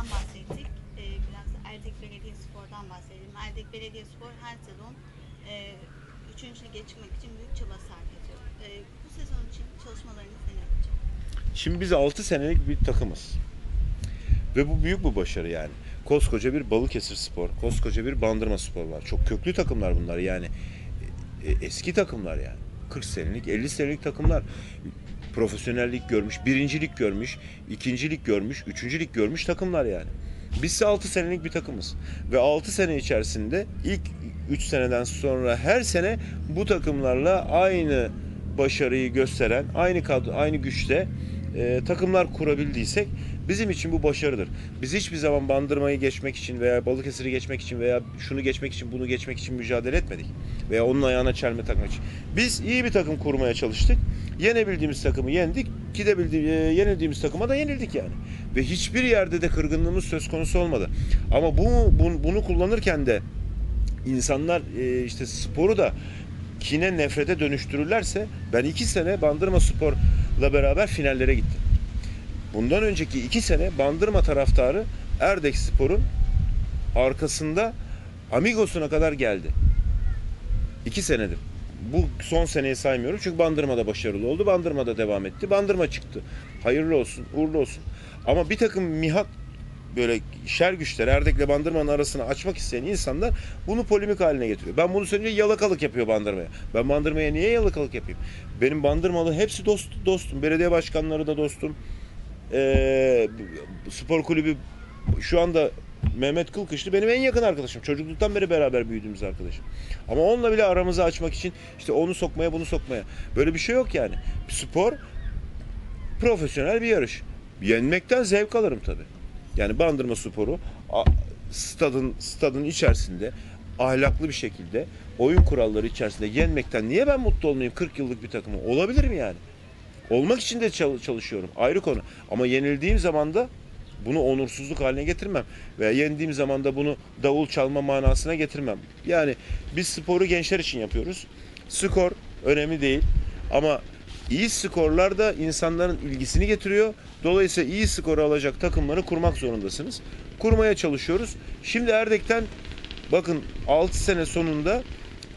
Spor'dan bahsettik. Ee, biraz Erdek Belediyespor'dan bahsedelim. Erdek Belediyespor her sezon e, üçüncü lige çıkmak için büyük çaba sarf ediyor. Ee, bu sezon için çalışmalarınız neler olacak? Şimdi biz 6 senelik bir takımız. Ve bu büyük bir başarı yani. Koskoca bir Balıkesir Spor, koskoca bir Bandırma Spor var. Çok köklü takımlar bunlar yani. E, eski takımlar yani. 40 senelik, 50 senelik takımlar. Profesyonellik görmüş, birincilik görmüş, ikincilik görmüş, üçüncülük görmüş takımlar yani. Biz ise 6 senelik bir takımız. Ve 6 sene içerisinde ilk 3 seneden sonra her sene bu takımlarla aynı başarıyı gösteren, aynı kadro, aynı güçte e, takımlar kurabildiysek bizim için bu başarıdır. Biz hiçbir zaman Bandırma'yı geçmek için veya Balıkesir'i geçmek için veya şunu geçmek için bunu geçmek için mücadele etmedik. Veya onun ayağına çelme takmak için. Biz iyi bir takım kurmaya çalıştık. Yenebildiğimiz takımı yendik. Gidebildiğimiz, e, yenildiğimiz takıma da yenildik yani. Ve hiçbir yerde de kırgınlığımız söz konusu olmadı. Ama bu, bunu, bunu kullanırken de insanlar e, işte sporu da kine nefrete dönüştürürlerse ben iki sene Bandırma Spor'la beraber finallere gittim. Bundan önceki iki sene Bandırma taraftarı Erdek Spor'un arkasında Amigos'una kadar geldi. İki senedir. Bu son seneyi saymıyorum çünkü Bandırma'da başarılı oldu. Bandırma'da devam etti. Bandırma çıktı. Hayırlı olsun, uğurlu olsun. Ama bir takım mihat böyle şer güçler Erdek'le Bandırma'nın arasını açmak isteyen insanlar bunu polemik haline getiriyor. Ben bunu söyleyince yalakalık yapıyor Bandırma'ya. Ben Bandırma'ya niye yalakalık yapayım? Benim Bandırmalı hepsi dost, dostum. Belediye başkanları da dostum. Ee, spor kulübü şu anda Mehmet Kılkışlı benim en yakın arkadaşım. Çocukluktan beri beraber büyüdüğümüz arkadaşım. Ama onunla bile aramızı açmak için işte onu sokmaya bunu sokmaya. Böyle bir şey yok yani. Spor profesyonel bir yarış. Yenmekten zevk alırım tabii. Yani Bandırma Sporu stadın stadın içerisinde ahlaklı bir şekilde oyun kuralları içerisinde yenmekten niye ben mutlu olmayayım 40 yıllık bir takımı? Olabilir mi yani? Olmak için de çal- çalışıyorum. Ayrı konu. Ama yenildiğim zaman da bunu onursuzluk haline getirmem. Veya yendiğim zaman da bunu davul çalma manasına getirmem. Yani biz sporu gençler için yapıyoruz. Skor önemli değil. Ama iyi skorlar da insanların ilgisini getiriyor. Dolayısıyla iyi skoru alacak takımları kurmak zorundasınız. Kurmaya çalışıyoruz. Şimdi Erdek'ten bakın 6 sene sonunda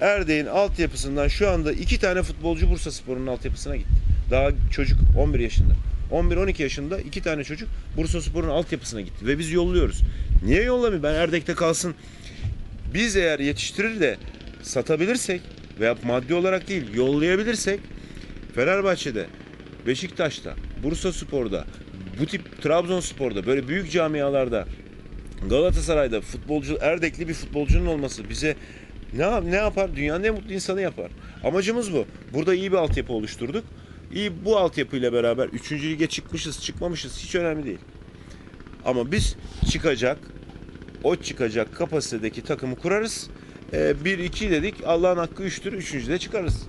Erdek'in altyapısından şu anda iki tane futbolcu Bursa Spor'un altyapısına gitti. Daha çocuk 11 yaşında. 11-12 yaşında iki tane çocuk Bursa Spor'un altyapısına gitti. Ve biz yolluyoruz. Niye yollamıyor? Ben Erdek'te kalsın. Biz eğer yetiştirir de satabilirsek veya maddi olarak değil yollayabilirsek Fenerbahçe'de, Beşiktaş'ta, Bursa Spor'da, bu tip Trabzonspor'da böyle büyük camialarda Galatasaray'da futbolcu Erdekli bir futbolcunun olması bize ne ne yapar? Dünyanın en mutlu insanı yapar. Amacımız bu. Burada iyi bir altyapı oluşturduk. İyi bu altyapıyla beraber 3. lige çıkmışız, çıkmamışız hiç önemli değil. Ama biz çıkacak, o çıkacak kapasitedeki takımı kurarız. 1-2 dedik. Allah'ın hakkı 3'tür. 3. de çıkarız.